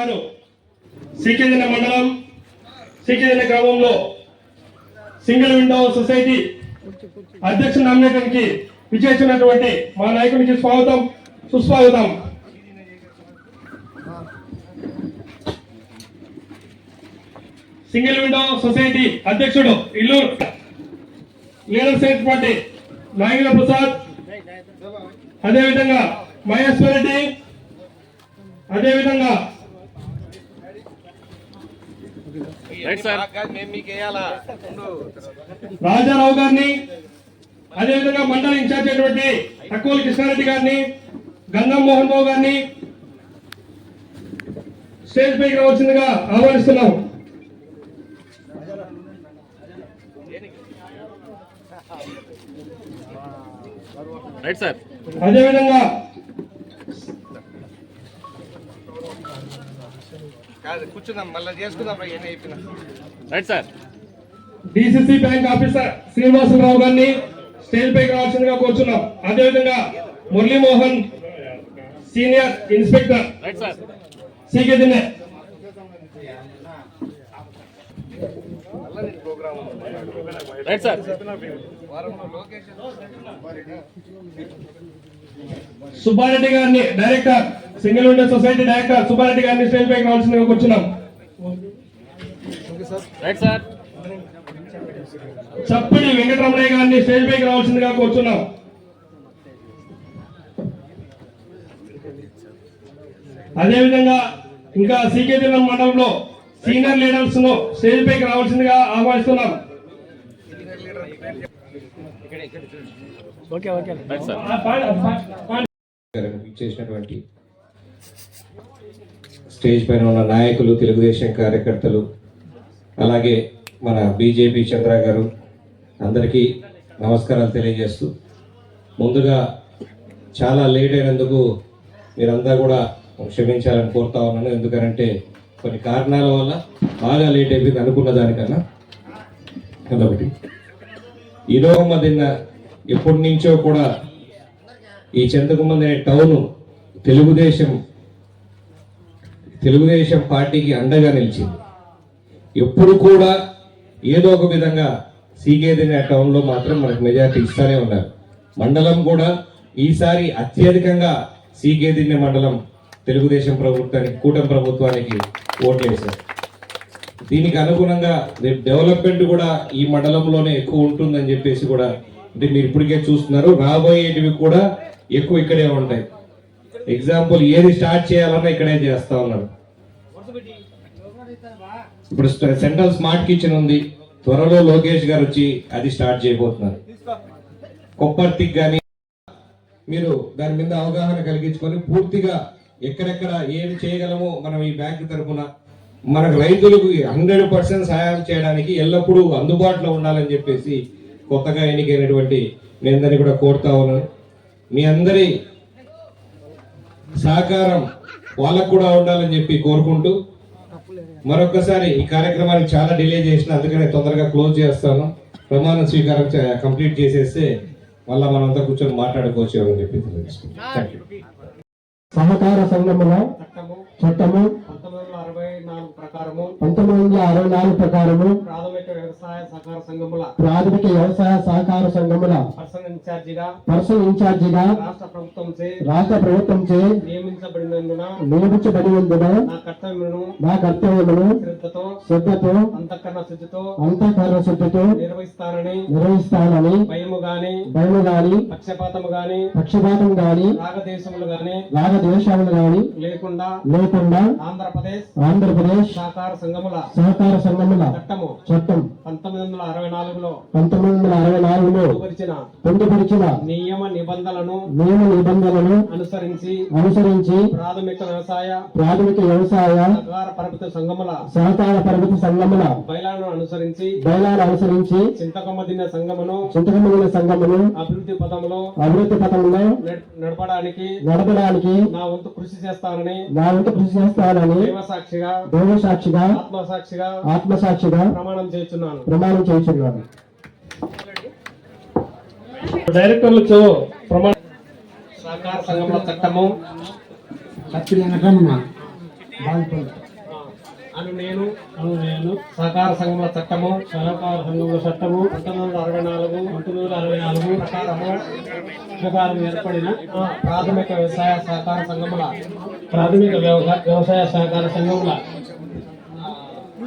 గారు శ్రీకేంద్ర మండలం శ్రీకేంద్ర గ్రామంలో సింగిల్ విండో సొసైటీ అధ్యక్ష నామినేషన్కి విచ్చేసినటువంటి మా నాయకునికి స్వాగతం సుస్వాగతం. సింగిల్ విండో సొసైటీ అధ్యక్షుడు Illuru leader science party Nagendra Prasad. అదేవిధంగా మహేశ్వర్ రెడ్డి అదేవిధంగా రైట్ సార్ మేము మీకు వేయాలా రాజారావు గారిని అదేవిధంగా మండల ఇన్ఛార్జ్ అయినటువంటి తక్కువలి కృష్ణారెడ్డి గారిని గంగం మోహన్ బాబు గారిని స్టేజ్ పైకి రావాల్సిందిగా ఆహ్వానిస్తున్నాం రైట్ సార్. అదేవిధంగా కాదు కూర్చుందాం మళ్ళీ చేసుకుందాం అయిపోయినా. Right sir. DCC bank officer Srinivasarao గారిని స్టేజ్ పైకి రావాల్సిందిగా కోరుచున్నాం. అదేవిధంగా Muralimohan senior inspector right sir. CK Dinne. Right sir. Subbareddy గారిని director single window society director Subbareddy గారిని స్టేజ్ పైకి రావాల్సిందిగా కూర్చున్నాం. చప్పడి వెంకటరమణయ్య గారిని స్టేజ్ పైకి రావాల్సిందిగా కూర్చున్నాం. అదేవిధంగా ఇంకా సీకే దినం మండలంలో సీనియర్ లీడర్స్ను స్టేజ్ పైకి రావాల్సిందిగా ఆహ్వానిస్తున్నాం. పాడు, పాడు. చేసినటువంటి స్టేజ్ పైన ఉన్న నాయకులు తెలుగుదేశం కార్యకర్తలు అలాగే మన బీజేపీ చంద్ర గారు అందరికీ నమస్కారాలు తెలియజేస్తూ ముందుగా చాలా లేట్ అయినందుకు మీరంతా కూడా క్షమించాలని కోరుతా ఉన్నాను. ఎందుకంటే కొన్ని కారణాల వల్ల బాగా లేట్ అయిపోయింది అనుకున్న దానికన్నా అదొకటి ఈరోజు నిన్న ఎప్పటి నుంచో కూడా ఈ చింతకుమంది అనే టౌన్ తెలుగుదేశం తెలుగుదేశం పార్టీకి అండగా నిలిచింది. ఎప్పుడు కూడా ఏదో ఒక విధంగా సీగేది అనే టౌన్లో మాత్రం మనకు మెజార్టీ ఇస్తూనే ఉన్నారు. మండలం కూడా ఈసారి అత్యధికంగా సీగేదిన్య మండలం తెలుగుదేశం ప్రభుత్వానికి కూటమి ప్రభుత్వానికి ఓట్లేశారు దీనికి అనుగుణంగా డెవలప్మెంట్ కూడా ఈ మండలంలోనే ఎక్కువ ఉంటుందని చెప్పేసి కూడా అంటే మీరు ఇప్పటికే చూస్తున్నారు రాబోయేటివి కూడా ఎక్కువ ఇక్కడే ఉంటాయి. ఎగ్జాంపుల్ ఏది స్టార్ట్ చేయాలన్నా ఇక్కడే చేస్తా ఉన్నారు ఇప్పుడు సెంట్రల్ స్మార్ట్ కిచెన్ ఉంది. త్వరలో లోకేష్ గారు వచ్చి అది స్టార్ట్ చేయబోతున్నారు. కొప్పర్తికి కానీ మీరు దాని మీద అవగాహన కలిగించుకొని పూర్తిగా ఎక్కడెక్కడ ఏమి చేయగలమో మనం ఈ బ్యాంకు తరఫున మనకు రైతులకు హండ్రెడ్ పర్సెంట్ సహాయం చేయడానికి ఎల్లప్పుడూ అందుబాటులో ఉండాలని చెప్పేసి కొత్తగా ఎన్నికైనటువంటి మీ అందరినీ కూడా కోరుతా ఉన్నాను. మీ అందరి సహకారం వాళ్ళకు కూడా ఉండాలని చెప్పి కోరుకుంటూ మరొకసారి ఈ కార్యక్రమాన్ని చాలా డిలే చేసిన అందుకనే తొందరగా క్లోజ్ చేస్తాను. ప్రమాణ స్వీకారం కంప్లీట్ చేసేస్తే మళ్ళా మనంతా కూర్చొని మాట్లాడుకోవచ్చు అని చెప్పి సహకార సంఘముల చట్టము వందల అరవై నాలుగు ప్రకారము పంతొమ్మిది వందల అరవై నాలుగు ప్రకారము ప్రాథమిక వ్యవసాయ సహకార సంఘముల ప్రాథమిక వ్యవసాయ సహకార సంఘముల పర్సన్ ఇన్ఛార్జిగా పర్సన్ ఇన్ఛార్జిగా రాష్ట్ర ప్రభుత్వంచే రాష్ట్ర ప్రభుత్వంచే నియమించబడినందున నియమించబడినందున నా కర్తవ్యమును నా కర్తవ్యమును శ్రద్ధతో శ్రద్ధతో అంతఃకరణ శుద్ధితో అంతఃకరణ శుద్ధితో నిర్వహిస్తానని నిర్వహిస్తానని భయము గాని భయము గాని పక్షపాతము గాని పక్షపాతం గాని రాగదేశములు గాని రాగద్వేషాలు గాని లేకుండా లేకుండా ఆంధ్రప్రదేశ్ ఆంధ్రప్రదేశ్ సహకార సంఘముల సహకార సంఘముల చట్టము చట్టం పంతొమ్మిది వందల అరవై నాలుగులో పంతొమ్మిది వందల అరవై నాలుగులో పొందుపరిచిన పొందుపరిచిన నియమ నిబంధనలను నియమ నిబంధనలను అనుసరించి అనుసరించి ప్రాథమిక వ్యవసాయ ప్రాథమిక వ్యవసాయ సహకార పరపతి సంఘముల సహకార పరపతి సంఘముల బయలాను అనుసరించి బయలాలు అనుసరించి చింతకమ్మదిన సంఘమును చింతకముల సంఘమును అభివృద్ధి పదములో అభివృద్ధి పథంలో నడ్- నడపడానికి నడపడానికి నా వంతు కృషి చేస్తానని నా వంతు కృషి చేస్తానని దైవసాక్షిగా దైవ సాక్షిగా ఆత్మసాక్షిగా ఆత్మసాక్షిగా ప్రమాణం చేస్తున్నాను ప్రమాణం చేస్తున్నాను డైరెక్టర్లతో ప్రమాణ సహకార సంఘముల చట్టము. అను నేను అను నేను సహకార సంఘముల చట్టము సహకార సంఘముల చట్టము పంతొమ్మిది వందల అరవై నాలుగు పంతొమ్మిది వందల అరవై నాలుగు ప్రకారము ప్రకారం ఏర్పడిన ప్రాథమిక వ్యవసాయ సహకార సంఘముల ప్రాథమిక వ్యవసాయ వ్యవసాయ సహకార సంఘముల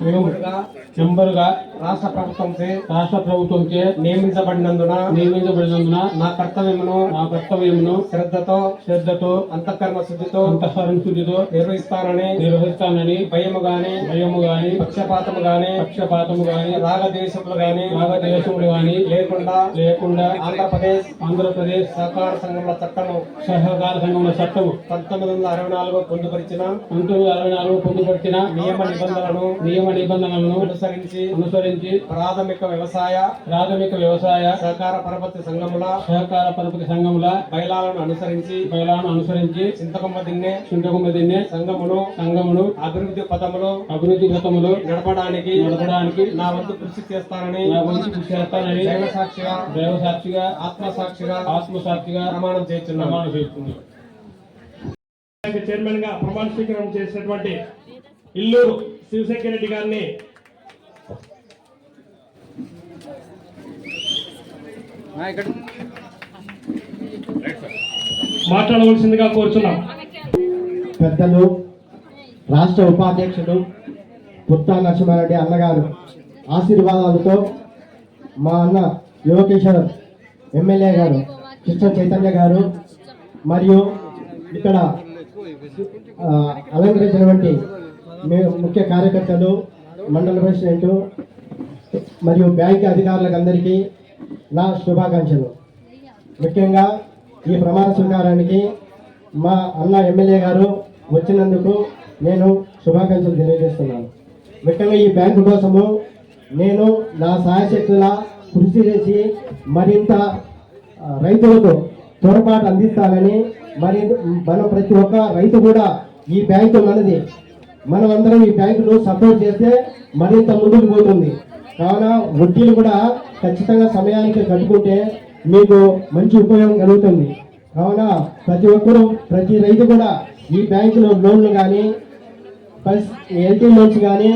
మెంబరుగా రాష్ట్ర ప్రభుత్వంచే రాష్ట్ర ప్రభుత్వంచే నియమించబడినందున నియమించబడినందున నా కర్తవ్యమును నా కర్తవ్యమును శ్రద్ధతో శ్రద్ధతో అంతఃకరణ శుద్ధితో అంతఃకరణ శుద్ధితో నిర్వహిస్తానని నిర్వహిస్తానని భయము గాని భయము గాని పక్షపాతము గాని పక్షపాతము గాని రాగదేశములు గాని రాగదేశములు గాని లేకుండా లేకుండా ఆంధ్రప్రదేశ్ ఆంధ్రప్రదేశ్ సహకార సంఘముల చట్టము సహకార సంఘముల చట్టము పంతొమ్మిది వందల అరవై నాలుగు పొందుపరిచిన పంతొమ్మిది వందల అరవై నాలుగు పొందుపరిచిన నియమ నిబంధనలను నియమ నిబంధనలను అనుసరించి అనుసరించి ప్రాథమిక వ్యవసాయ ప్రాథమిక వ్యవసాయ సహకార పరపతి సంఘముల సహకార పరపతి సంఘముల బయలాలను అనుసరించి బయలాలను అనుసరించి చింతకొమ్మ దిన్నే చింతకొమ్మ దిన్నే సంఘమును సంఘమును అభివృద్ధి పథములో అభివృద్ధి పథములు నడపడానికి నడపడానికి నా వంతు కృషి చేస్తానని నా వంతు కృషి చేస్తానని దైవ సాక్షిగా దైవ సాక్షిగా ఆత్మ సాక్షిగా ఆత్మ సాక్షిగా ప్రమాణం చేస్తున్నాను. ప్రమాణం చేస్తున్నాను. చైర్మన్గా ప్రమాణ స్వీకారం చేసినటువంటి ఇల్లూరు శివశంకర్ రెడ్డి గారిని. మాట్లాడవలసిందిగా కోరుచున్నాం. పెద్దలు రాష్ట్ర ఉపాధ్యక్షుడు పుత్తా నరసింహారెడ్డి అన్నగారు ఆశీర్వాదాలతో మా అన్న యువకేశ్వర్ ఎమ్మెల్యే గారు కృష్ణ చైతన్య గారు మరియు ఇక్కడ అలంకరించినటువంటి ముఖ్య కార్యకర్తలు మండల ప్రెసిడెంట్ మరియు బ్యాంక్ అధికారులకందరికీ నా శుభాకాంక్షలు. ముఖ్యంగా ఈ ప్రమాణ స్వీకారానికి మా అన్న ఎమ్మెల్యే గారు వచ్చినందుకు నేను శుభాకాంక్షలు తెలియజేస్తున్నాను. ముఖ్యంగా ఈ బ్యాంకు కోసము నేను నా సాయశక్తుల కృషి చేసి మరింత రైతులకు తోడ్పాటు అందిస్తానని మరి మనం ప్రతి ఒక్క రైతు కూడా ఈ బ్యాంకు మనది మనం అందరం ఈ బ్యాంకును సపోర్ట్ చేస్తే మరింత ముందుకు పోతుంది. కావున వడ్డీలు కూడా ఖచ్చితంగా సమయానికి కట్టుకుంటే మీకు మంచి ఉపయోగం కలుగుతుంది. కావున ప్రతి ఒక్కరూ ప్రతి రైతు కూడా ఈ బ్యాంకులో లోన్లు కానీ ప్లస్ ఎల్టీ లోన్స్ కానీ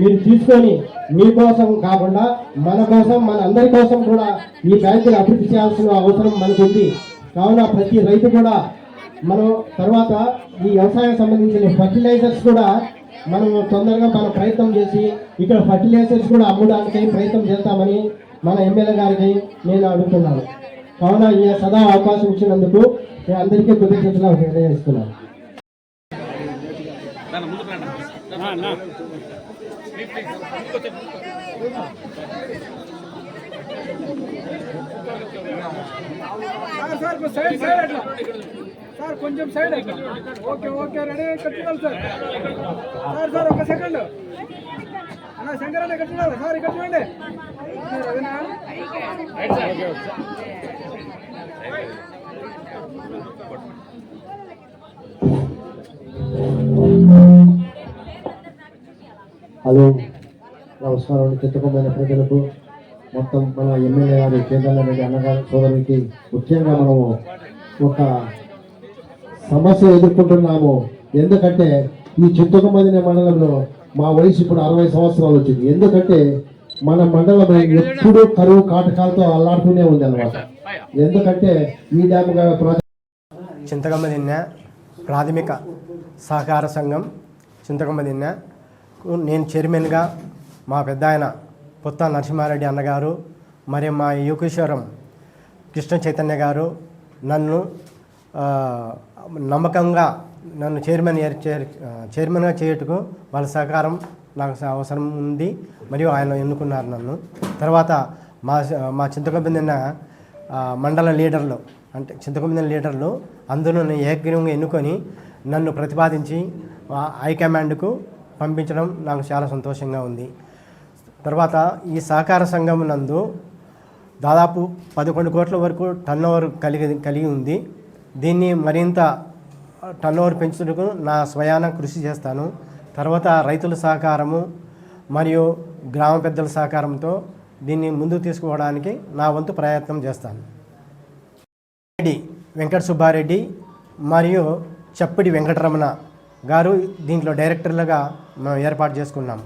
మీరు తీసుకొని మీకోసం కాకుండా మన కోసం మన అందరి కోసం కూడా ఈ బ్యాంకుని అభివృద్ధి చేయాల్సిన అవసరం మనకు ఉంది కావున ప్రతి రైతు కూడా మనం తర్వాత ఈ వ్యవసాయం సంబంధించిన ఫర్టిలైజర్స్ కూడా మనం తొందరగా మన ప్రయత్నం చేసి ఇక్కడ ఫర్టిలైజర్స్ కూడా అమ్మడానికి ప్రయత్నం చేస్తామని మన ఎమ్మెల్యే గారికి నేను అడుగుతున్నాను. కావున ఈ సదా అవకాశం ఇచ్చినందుకు నేను అందరికీ కృతజ్ఞతలు తెలియజేస్తున్నాను. సార్ సైడ్ సైడ్ అట్లా. సార్ కొంచెం సైడ్ అట్లా. ఓకే ఓకే రెడీ కట్టుకోవాలి సార్. సార్ సార్ ఒక సెకండ్. అన్న శంకర్ అన్న కట్టుకోవాలి. సార్ ఇక్కడ చూడండి. అదేనా హలో నమస్కారం కృతజ్ఞమైన ప్రజలకు మొత్తం మన ఎమ్మెల్యే గారు కేంద్రాల రెడ్డి అన్నగారు సోదరునికి ముఖ్యంగా మనము ఒక సమస్య ఎదుర్కొంటున్నాము. ఎందుకంటే ఈ చింతకమదిన మండలంలో మా వయసు ఇప్పుడు అరవై సంవత్సరాలు వచ్చింది. ఎందుకంటే మన మండలం ఎప్పుడూ కరువు కాటకాలతో అల్లాడుతూనే ఉంది అనమాట ఎందుకంటే ఈ డ్యామ్ ప్రాజెక్ట్ చింతకమ్మ దిన్న ప్రాథమిక సహకార సంఘం చింతకమ్మ దిన్న నేను చైర్మన్గా మా పెద్ద ఆయన పుత్త నరసింహారెడ్డి అన్నగారు మరి మా యోగేశ్వరం కృష్ణ చైతన్య గారు నన్ను నమ్మకంగా నన్ను చైర్మన్ ఏర్- చైర్మన్గా చేయుటకు వాళ్ళ సహకారం నాకు అవసరం ఉంది మరియు ఆయన ఎన్నుకున్నారు నన్ను. తర్వాత మా మా చింతకొందిన మండల లీడర్లు అంటే చింతకొందిన లీడర్లు అందులో ఏకగ్రీవంగా ఎన్నుకొని నన్ను ప్రతిపాదించి హైకమాండ్కు పంపించడం నాకు చాలా సంతోషంగా ఉంది. తర్వాత ఈ సహకార సంఘం నందు దాదాపు పదకొండు కోట్ల వరకు టర్న్ ఓవర్ కలిగి కలిగి ఉంది. దీన్ని మరింత టర్న్ ఓవర్ పెంచుటకు నా స్వయాన కృషి చేస్తాను. తర్వాత రైతుల సహకారము మరియు గ్రామ పెద్దల సహకారంతో దీన్ని ముందుకు తీసుకోవడానికి నా వంతు ప్రయత్నం చేస్తాను. రెడ్డి వెంకట సుబ్బారెడ్డి మరియు చప్పిడి వెంకటరమణ గారు దీంట్లో డైరెక్టర్లుగా మేము ఏర్పాటు చేసుకున్నాం